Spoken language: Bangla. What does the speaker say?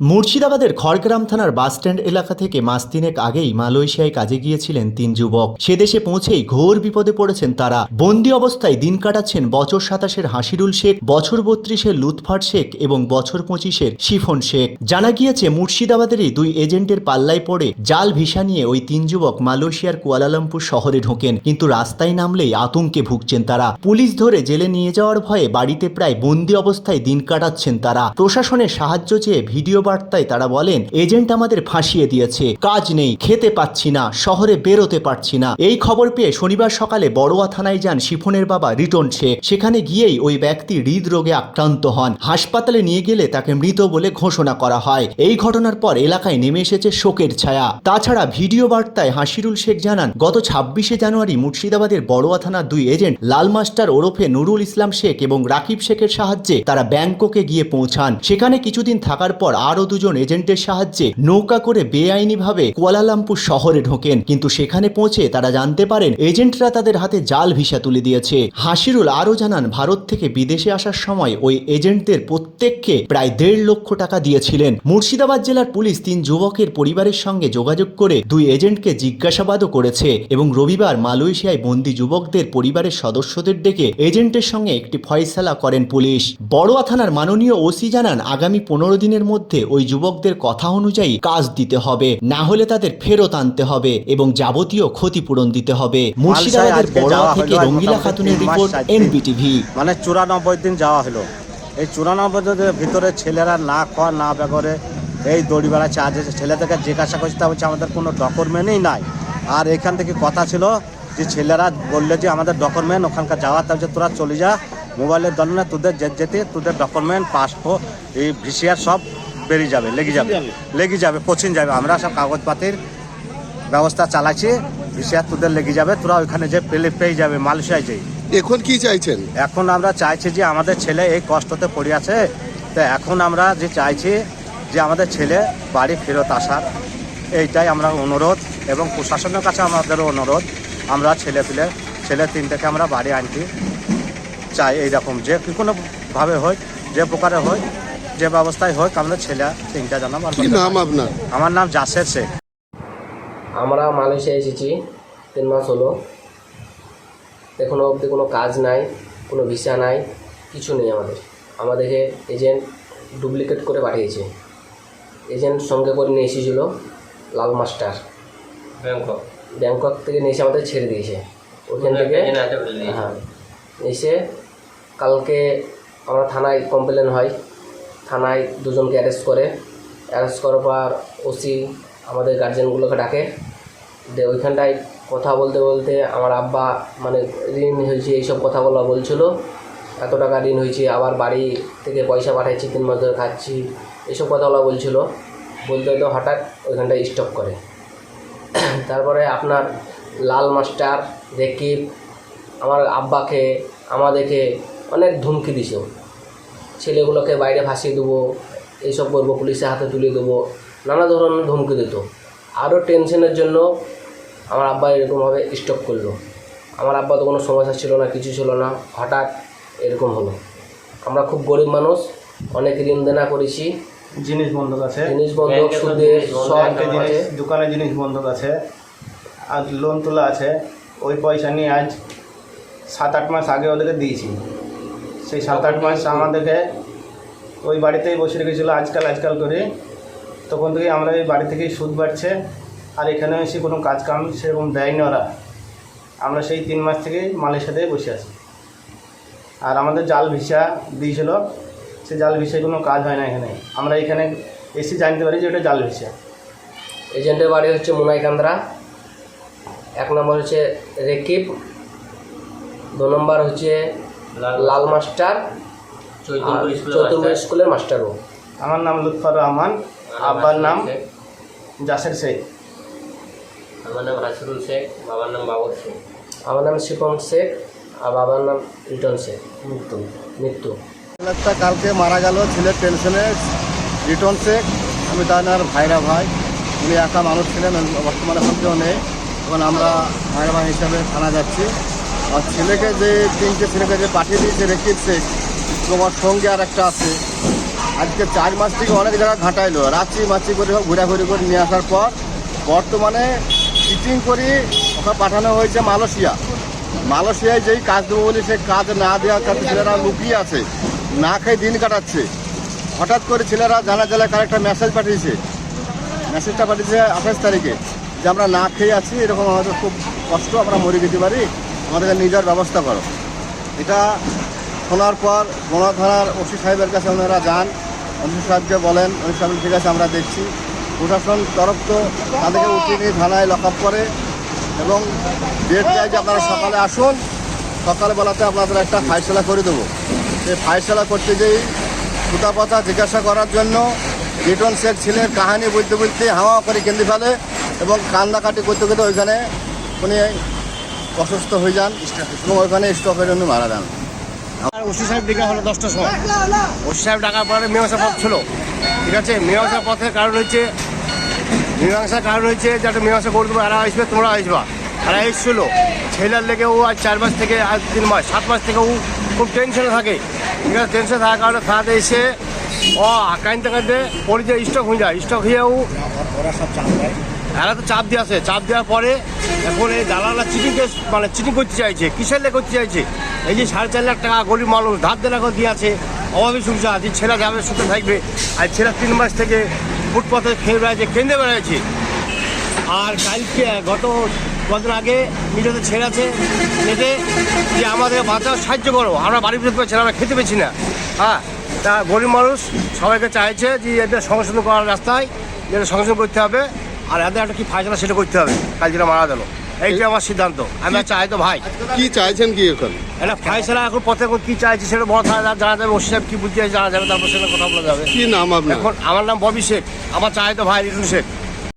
মুর্শিদাবাদের খড়গ্রাম থানার বাসস্ট্যান্ড এলাকা থেকে মাস তিনেক আগেই মালয়েশিয়ায় কাজে গিয়েছিলেন তিন যুবক। সে দেশে পৌঁছেই ঘোর বিপদে পড়েছেন তারা। বন্দি অবস্থায় দিন কাটাচ্ছেন বছর সাতাশের হাসিরুল শেখ, বছর বত্রিশের লুৎফার শেখ এবং বছর পঁচিশের শিফন শেখ। জানা গিয়েছে মুর্শিদাবাদেরই দুই এজেন্টের পাল্লায় পড়ে জাল ভিসা নিয়ে ওই তিন যুবক মালয়েশিয়ার কুয়ালালামপুর শহরে ঢোকেন। কিন্তু রাস্তায় নামলেই আতঙ্কে ভুগছেন তারা। পুলিশ ধরে জেলে নিয়ে যাওয়ার ভয়ে বাড়িতে প্রায় বন্দি অবস্থায় দিন কাটাচ্ছেন তারা। প্রশাসনের সাহায্য চেয়ে ভিডিও বার্তায় তারা বলেন, এজেন্ট আমাদের ফাঁসিয়ে দিয়েছে। কাজ নেই, খেতে পাচ্ছি না, শহরে বেরোতে পারছি না। এই খবর পেয়ে শনিবার সকালে বড়োয়া থানায় যান শিফনের বাবা রিটন শেখ। সেখানে গিয়েই ওই ব্যক্তি হৃদরোগে আক্রান্ত হন। হাসপাতালে নিয়ে গেলে তাকে মৃত বলে ঘোষণা করা হয়। এই ঘটনার পর এলাকায় নেমে এসেছে শোকের ছায়া। তাছাড়া ভিডিও বার্তায় হাসিরুল শেখ জানান, গত ছাব্বিশে জানুয়ারি মুর্শিদাবাদের বড়োয়া থানার দুই এজেন্ট লাল মাস্টার ওরফে নুরুল ইসলাম শেখ এবং রাকিব শেখের সাহায্যে তারা ব্যাংককে গিয়ে পৌঁছান। সেখানে কিছুদিন থাকার পর আরও দুজন এজেন্টের সাহায্যে নৌকা করে বেআইনিভাবে কুয়ালালামপুর শহরে ঢোকেন। কিন্তু সেখানে পৌঁছে তারা জানতে পারেন, এজেন্টরা তাদের হাতে জাল ভিসা তুলে দিয়েছে। হাসিরুল আরও জানান, ভারত থেকে বিদেশে আসার সময় ওই এজেন্টদের প্রত্যেককে প্রায় দেড় লক্ষ টাকা দিয়েছিলেন। মুর্শিদাবাদ জেলার পুলিশ তিন যুবকের পরিবারের সঙ্গে যোগাযোগ করে দুই এজেন্টকে জিজ্ঞাসাবাদও করেছে এবং রবিবার মালয়েশিয়ায় বন্দি যুবকদের পরিবারের সদস্যদের ডেকে এজেন্টের সঙ্গে একটি ফয়সালা করেন পুলিশ। বড়োয়া থানার মাননীয় ওসি জানান, আগামী পনেরো দিনের মধ্যে ওই যুবকদের কথা অনুযায়ী কাজ দিতে হবে না হলে তাদের ফেরত আনতে হবে এবং যাবতীয় ক্ষতিপূরণ দিতে হবে। মুর্শিদাবাদের যাওয়া থেকে রঙ্গিলা খাতুনের রিপোর্ট। এনবিটিভি। মানে চুরানব্বই দিন যাওয়া হলো। এই চুরানব্বই দিনের ভিতরে ছেলেরা না খাওয়া না বেগরে এই দড়ি বেড়া চার্জ ছেলেদেরকে জিজ্ঞাসা করছি তা বলছে আমাদের কোনো ডকুমেন্টই নাই। আর এখান থেকে কথা ছিল যে ছেলেরা বললে যে আমাদের ডকুমেন্ট ওখানকার যাওয়ার তা হচ্ছে তোরা চলে যা মোবাইলের দরনে তোদের যে- যেতে তোদের ডকুমেন্ট পাসপোর্ট এই ভিসিআর সব বেরিয়ে যাবে লেগে যাবে লেগে যাবে। পচিন যাবে। আমরা সব কাগজপাতির ব্যবস্থা চালাচ্ছি ভিসিআর তোদের লেগে যাবে। তোরা ওইখানে যে পেলে পেয়ে যাবে মালয়েশিয়ায় যেই এখন কি চাইছেন? এখন আমরা চাইছি যে আমাদের ছেলে এই কষ্টতে পড়ে আছে। তো এখন আমরা যে চাইছি যে আমাদের ছেলে বাড়ি ফেরত আসার এইটাই আমরা অনুরোধ এবং প্রশাসনের কাছে আমাদেরও অনুরোধ। আমরা ছেলে পেলে ছেলে তিনটাকে আমরা বাড়ি আনতে চাই এইরকম যে কোনোভাবে হোক যে প্রকারে হোক যে ব্যবস্থায় হোক আমাদের ছেলে তিনটা বার কি নাম আপনার? আমার নাম জাসের শেখ। আমরা মালয়েশিয়া এসেছি তিন মাস হলো। এখনও অবধি কোনো কাজ নাই কোনো ভিসা নাই কিছু নেই আমাদের। আমাদেরকে এজেন্ট ডুপ্লিকেট করে পাঠিয়েছে। এজেন্ট সঙ্গে করে নিয়ে এসেছিল লাল মাস্টার। ব্যাংকক। ব্যাংকক থেকে নিয়ে এসে আমাদের ছেড়ে দিয়েছে। ওইখান থেকে হ্যাঁ। এসে কালকে আমরা থানায় কমপ্লেন হয়। থানায় দুজনকে অ্যারেস্ট করে। অ্যারেস্ট করার পর ওসি আমাদের গার্জেনগুলোকে ডাকে। যে ওইখানটায় কথা বলতে বলতে আমার আব্বা মানে ঋণ হয়েছে, এইসব কথাগুলো বলছিল। এত টাকা ঋণ হয়েছে, আবার বাড়ি থেকে পয়সা পাঠাচ্ছি তিন মাস ধরে খাচ্ছি, এইসব কথাগুলো বলছিল। বলতে বলতে হঠাৎ ওইখানটায় স্টপ করে। তারপরে আপনার লাল মাস্টার, রেকিব, আমার আব্বাকে, আমাদেরকে অনেক ধুমকি দিছে ছেলেগুলোকে বাইরে ভাসিয়ে দেবো এইসব করব পুলিশের হাতে তুলে দেবো নানা ধরনের ধমকি দিত। আরও টেনশনের জন্য আমার আব্বা এরকমভাবে স্টপ করল। আমার আব্বা তো কোনো সমস্যা ছিল না কিছু ছিল না হঠাৎ এরকম হলো। আমরা খুব গরিব মানুষ অনেক ঋণ দেনা করেছি। জিনিস বন্ধক আছে। জিনিস বন্ধক সুদে জিনিস দোকানে জিনিস বন্ধক আছে। আর লোন তোলা আছে। ওই পয়সা নিয়ে আজ সাত আট মাস আগে ওদেরকে দিয়েছি। সেই সাত আট মাস আমাদেরকে ওই বাড়িতেই বসে রেখেছিলো আজকাল আজকাল করে। তখন থেকে আমরা এই বাড়ি থেকেই সুদ বাড়ছে। আর এখানে এসে কোনো কাজ কাম সেরকম দেয়নি ওরা। আমরা সেই তিন মাস থেকেই মালয়েশিয়াতেই বসে আছি। আর আমাদের জাল ভিসা দিয়েছিল। সে জাল ভিসায় কোনো কাজ হয় না এখানে। আমরা এখানে এসে জানতে পারি যে ওটা জাল ভিসা। এজেন্টের বাড়ি হচ্ছে মুনাইকান্দ্রা এক নম্বর হচ্ছে রেকিব। দু নম্বর হচ্ছে লাল মাস্টার চৈতন্য স্কুলের মাস্টার। স্কুলের মাস্টারও আমার নাম লুৎফর রহমান আব্বার নাম জাসের শেখ। আমার নাম হাসিরুল শেখ বাবার নাম বাবর শেখ। আমার নাম শিপন শেখ আর বাবার নাম রিটন শেখ। মৃত্যু। মৃত্যু। ছেলেটা কালকে মারা গেল ছেলের টেনশনে রিটন শেখ। আমি তার ভাইরা ভাই। উনি একা মানুষ ছিলেন বর্তমানে এখন কেউ নেই। এখন আমরা ভাইরা ভাই হিসাবে থানা যাচ্ছি। আর ছেলেকে যে, তিনটে ছেলেকে যে পাঠিয়ে দিয়েছে শেখ, তোমার সঙ্গে আর একটা আছে। আজকে চার মাস থেকে অনেক জায়গা ঘাটাইলো রাত্রি মাছি করে সব ঘোরাঘুরি করে নিয়ে আসার পর বর্তমানে চিটিং করে ওকে পাঠানো হয়েছে মালয়েশিয়া। মালয়েশিয়ায় যেই কাজ দেবো বলে সেই কাজ না দেওয়ার কারণে ছেলেরা লুকিয়ে আছে, না খেয়ে দিন কাটাচ্ছে। হঠাৎ করে ছেলেরা জানা জেলায় কার একটা মেসেজ পাঠিয়েছে। মেসেজটা পাঠিয়েছে আঠাশ তারিখে যে আমরা না খেয়ে আছি, এরকম আমাদের খুব কষ্ট, আমরা মরে যেতে পারি। আমাদের নিজের ব্যবস্থা করো। এটা শোনার পর বনা থানার ওসি সাহেবের কাছে ওনারা যান। ওসি সাহেবকে বলেন, ওসি সাহেব, ঠিক আছে, আমরা দেখছি। প্রশাসন তরফ তো তাদেরকে উঠিয়ে নিয়ে থানায় লক করে এবং ডেট দেয় যে আপনারা সকালে আসুন সকালে বেলাতে আপনাদের একটা ফাইসলা করে দেবো। সেই ফাইসলা করতে যেই সুতা পাতা জিজ্ঞাসা করার জন্য রিটন শেখ ছেলের কাহিনী বলতে বলতে হাওয়া করে কেন্দ্রে ফেলে এবং কান্দাকাটি করতে করতে ওইখানে উনি অসুস্থ হয়ে যান এবং ওইখানে স্টপের জন্য মারা যান। আর ওসি সাহেব ডেকে হলো দশটার সময়। ওসি সাহেব ডাকার পরে মীমাংসা পথ ছিল। ঠিক আছে মীমাংসা পথের কারণ হচ্ছে মীমাংসার কারণ হচ্ছে যে একটা মীমাংসা করে দেবো এরা আসবে তোমরা আসবা। এরা এসেছিল। ছেলের লেগে ও আজ চার মাস থেকে আজ তিন মাস সাত মাস থেকে ও খুব টেনশনে থাকে। ঠিক আছে টেনশনে থাকার কারণে থানাতে এসে ও কাঁদতে কাঁদতে পরিচয় স্টক হয়ে যায়। স্টক হয়ে ও এরা তো চাপ দিয়ে আসে চাপ দেওয়ার পরে এখন এই দালালরা চিটিং কেস মানে চিটিং করতে চাইছে, কিসের লেগে করতে চাইছে? এই যে সাড়ে চার লাখ টাকা গরিব মানুষ ধার দেনা করে দিয়ে আছে, অভাবী সংসার, যে ছেলে যাবে সুখে থাকবে, আর ছেলে তিন মাস থেকে ফুটপথে খেয়ে বেড়াচ্ছে কেঁদে বেড়াচ্ছে। আর কালকে, গত কদিন আগে মিডিয়াতে ছেড়ে আছে, এতে যে আমাদের বাঁচাও সাহায্য করো, আমরা বাড়ির ভিতরে ছেলে আমরা খেতে পেয়েছি না। হ্যাঁ তা গরিব মানুষ সবাইকে চাইছে যে এটা সংশোধন করার রাস্তায় যেটা সংশোধন করতে হবে। আর এদের একটা কি ফাইসলা সেটা করতে হবে। কাল যেটা মারা গেল। এইটা আমার সিদ্ধান্ত। আমি চাই তো ভাই। কি চাইছেন কি এখন? এটা ফাইসলা এখন পথে কি চাইছে সেটা বড় থাকা জানা যাবে ওসি সাহেব কি বুঝতে জানা যাবে তারপর সেটা কথা বলা যাবে। কি নাম আপনার? এখন আমার নাম ববি শেখ। আমার চাই তো ভাই রিটু শেখ।